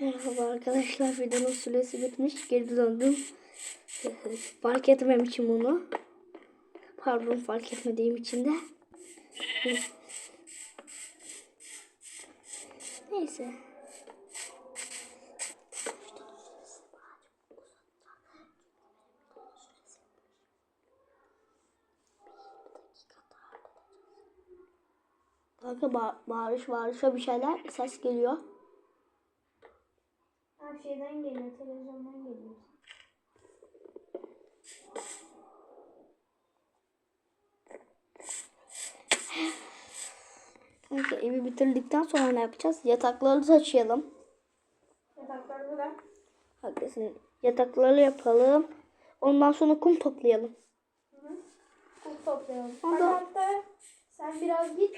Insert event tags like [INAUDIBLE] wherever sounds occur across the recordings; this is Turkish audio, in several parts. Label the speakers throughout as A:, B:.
A: Merhaba arkadaşlar videonun süresi bitmiş geri döndüm. [LAUGHS] fark etmem için bunu. Pardon fark etmediğim için de. [LAUGHS] Neyse. Kanka ba bağırış bağırışa bir şeyler ses geliyor.
B: Her şeyden geliyor, televizyondan geliyor.
A: Kanka evi bitirdikten sonra ne yapacağız? Yatakları taşıyalım.
B: Yataklar burada.
A: Haklısın. Yatakları yapalım. Ondan sonra kum toplayalım.
B: Kum toplayalım.
A: Ondan-
B: Hadi hatta sen biraz git.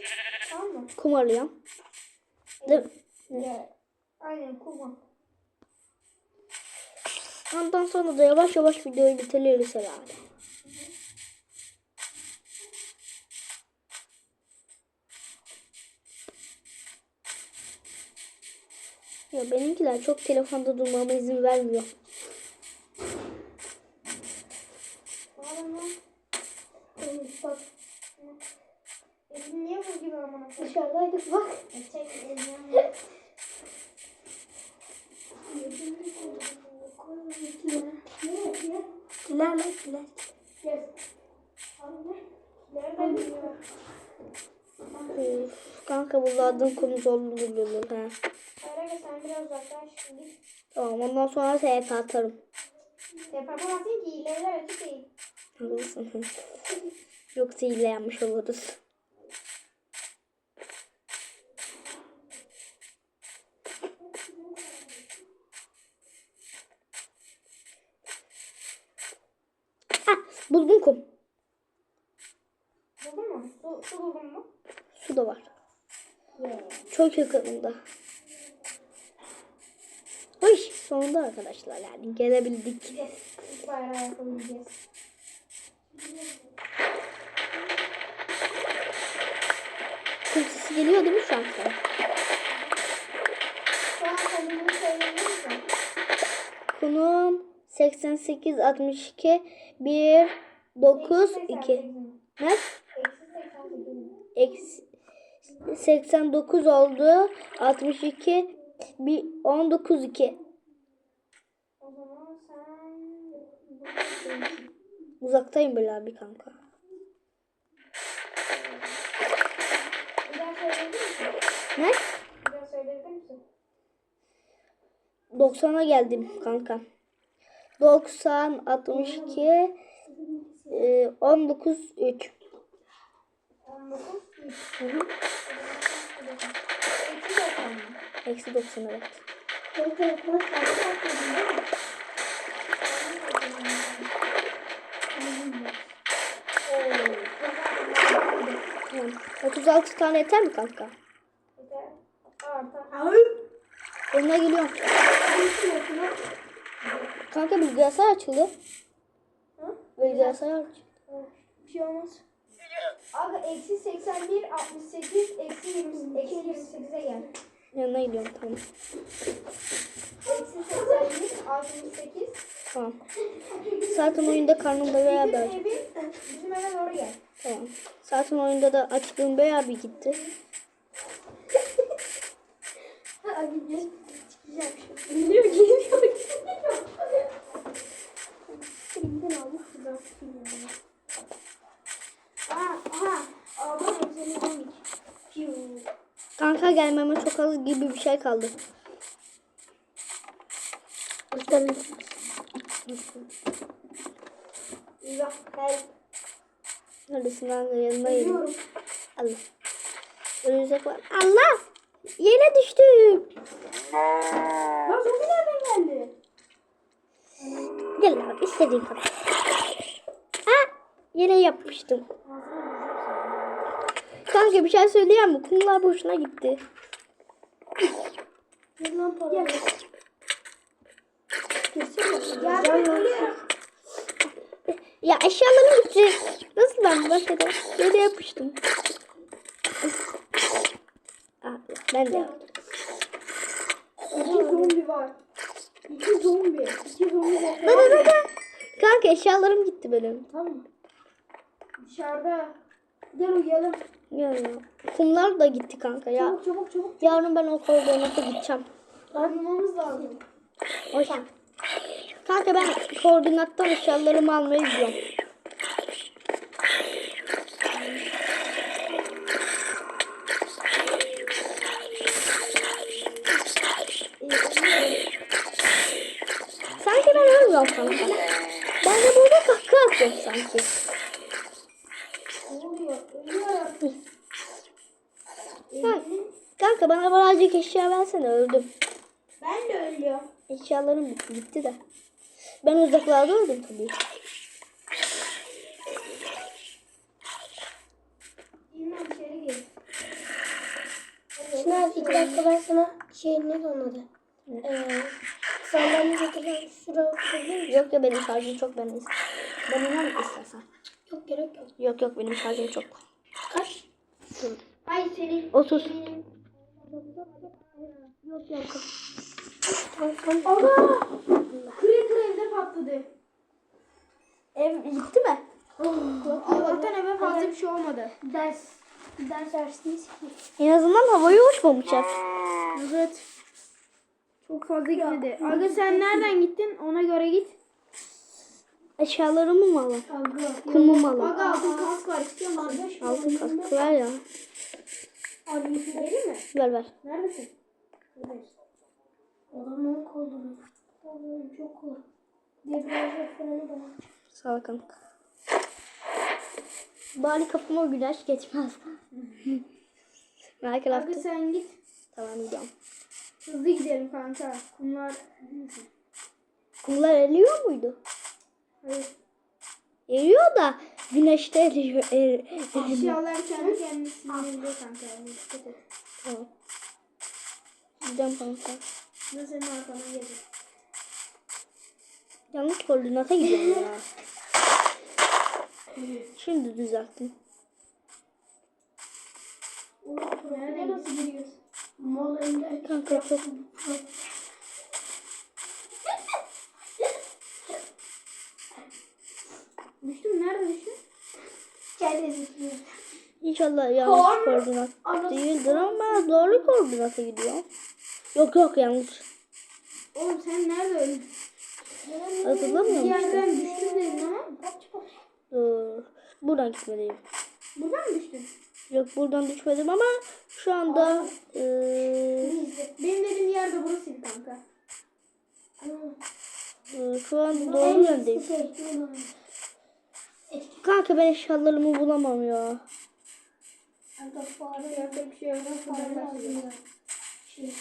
B: Tamam mı?
A: Kum arayalım. Değil mi?
B: Ya, aynen kuma.
A: Ondan sonra da yavaş yavaş videoyu bitiririz herhalde. Ya benimkiler çok telefonda durmama izin vermiyor.
B: Madem lan. Oğlum bak. Elin niye bu gibi amına koyayım?
A: Dışarıdaydık bak.
B: E, Çek elini.
A: Kiler lan kiler.
B: Nereden biliyor?
A: Üf, Kanka bunlardan konu zorlu bulunur ha.
B: Karaga sen biraz uzaklaş şimdi.
A: Tamam ondan sonra TP atarım.
B: Yapamazsın ki ilerler açık değil.
A: Haklısın. Yoksa hile yapmış oluruz. Ah, buldum kum.
B: Buldun mu? Su, su buldun mu?
A: Su da var.
B: Yeah.
A: Çok yakınında. Ay sonunda arkadaşlar yani gelebildik.
B: Yes. Bayrağı yapabileceğiz.
A: Kum sesi geliyor değil mi şu an sana? Konum 88 62 1 9 2. Ne?
B: Eksi 88 mi?
A: Eksi 89 oldu. 62 bir 19 2.
B: O zaman sen...
A: Uzaktayım böyle abi kanka. Ne?
B: Bir daha söyleyebilir misin?
A: 90'a geldim kanka. 90 62 e, 19 3.
B: 19, 3.
A: Hı hı.
B: Eksi 90
A: Eksi 90
B: mı?
A: evet. Tamam. 36 tane yeter mi kanka?
B: Artar.
A: Onunla geliyorum. Kanka bilgisayar açıldı.
B: Hı?
A: Bilgisayar aç.
B: Bir şey olmaz. Abi eksi 81, 68, eksi 20, eksi 28'e gel.
A: Yanına gidiyorum tamam.
B: Eksi 81, 68.
A: Tamam. Zaten oyunda karnımda veya
B: Bizim
A: bir
B: evi, bizim eve doğru gel.
A: Tamam. Zaten oyunda da açlığım bayağı bir gitti. [LAUGHS]
B: Abi gel. Çıkacağım şimdi. Geliyor, geliyor, geliyor. Elimden almış buradan sıkıyorum. Aa, aha. Ablam seni komik. Piu.
A: Kanka gelmeme çok az gibi bir şey kaldı.
B: Help.
A: Neredesin.
B: Geliyorum.
A: Allah. Örümcek var. Allah! Yere düştüm.
B: Lan zombi nereden geldi?
A: Gel abi istediğin kadar. Ha! Yere yapmıştım. Kanka bir şey söyleyeyim mi? Kumlar boşuna gitti.
B: Lan para. Gel.
A: Ya eşyalarım gitti. Nasıl ben baş edeyim? Yere yapıştım. Ah, ben de yaptım.
B: zombi var. İki zombi. İki zombi var.
A: dı dı. Kanka eşyalarım gitti benim.
B: Tamam. Dışarıda. Gel uyuyalım.
A: Ya, ya. Kumlar da gitti kanka ya.
B: Çabuk çabuk çabuk.
A: Yarın ben o koordinata gideceğim.
B: Uyumamız lazım.
A: Oy. Kanka ben koordinattan eşyalarımı almayı gidiyorum. Sanki ben ölmüyorum kanka. Ben de burada kahkaha atıyorum sanki.
B: Ne oluyor? Ölüyor.
A: Ha, kanka birazcık eşya versene öldüm.
B: Ben de ölüyorum.
A: Eşyalarım bitti, gitti de. Ben uzaklarda öldüm tabii.
B: İlmen içeri gir.
C: Çınar iki dakika ben sana şey ne olmadı? Ee, sandalye getireceğim şuraya oturabilir miyim?
A: Yok ya benim şarjım çok ben is- Ben inan istersen.
C: Yok gerek yok.
A: Yok yok benim şarjım çok.
C: Kaç?
B: Ay senin.
A: 30.
B: Yok yok. Ana! Creeper evde patladı.
A: Ev gitti mi?
B: Allah'tan eve fazla bir şey olmadı.
C: Ders. Ders dersiniz ki.
A: En azından havaya uçmamış ev.
B: Evet. Çok fazla gitmedi. Aga sen nereden gittin? Ona göre git.
A: Eşyalarımı mı?
C: Aga.
A: Kumumu alalım.
B: Aga altın kask var istiyor musun?
A: Altın kaskı ver ya.
B: Abi vereyim mi?
A: Ver ver.
B: Neredesin?
C: Adamın kolunu. Oğlum çok kolay. Debriyajı freni var.
A: Sağ ol kanka. Bari kafama güneş geçmez. [LAUGHS] Merak ettim.
B: sen git.
A: Tamam gidiyorum.
B: Hızlı gidelim kanka. Bunlar...
A: Kumlar eriyor muydu?
B: Hayır.
A: Eriyor da güneşte eriyor. Er, erimiyor.
B: Eşyalar kendi kendine sinirleniyor kanka. Dikkat et.
A: Tamam. Gidiyorum kanka.
B: Ben senin arkandan gelirim.
A: Yanlış koordinata gidiyorum ya. Şimdi düzelttim.
B: Nereden nasıl giriyorsun?
A: Kanka çok
B: Düştüm nerede düştün?
C: Gel zıplıyor.
A: İnşallah yanlış koordinat değildir ama doğru koordinata gidiyor. Yok yok yanlış.
B: Oğlum sen nerede öldün?
A: Hatırlamıyor musun?
B: yerden düştüm dedin ama.
A: Dur. Buradan gitmeliyim.
B: Buradan mı düştün?
A: Yok buradan düşmedim ama şu anda eee,
B: Benim dediğim yer de burasıydı kanka.
A: eee, şu an doğru yöndeyim.
C: Şey,
A: Kanka ben eşyalarımı bulamam ya.
C: Kanka fare
B: Yapacak bir şey yok.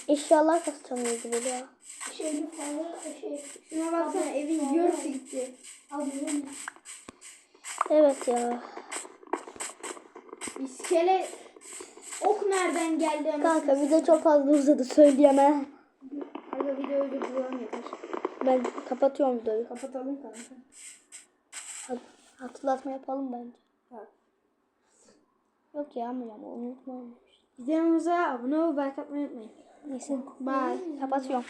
A: Eşyalar kastamıyordu böyle ya.
C: şeyli fare şey.
B: Şuna baksana evin yarısı gitti.
C: Al bunu.
A: Evet ya.
B: İskele ok nereden geldi?
A: Kanka bir de çok fazla uzadı söyleyemem.
B: Aga videoyu durdurulan yeter.
A: Ben kapatıyorum videoyu.
B: Kapatalım kanka.
A: Hat- Hatırlatma yapalım bence. Yok ya ama ama unutma.
B: Videomuza abone olup like atmayı unutmayın.
A: Neyse.
B: Bye.
A: Kapatıyorum.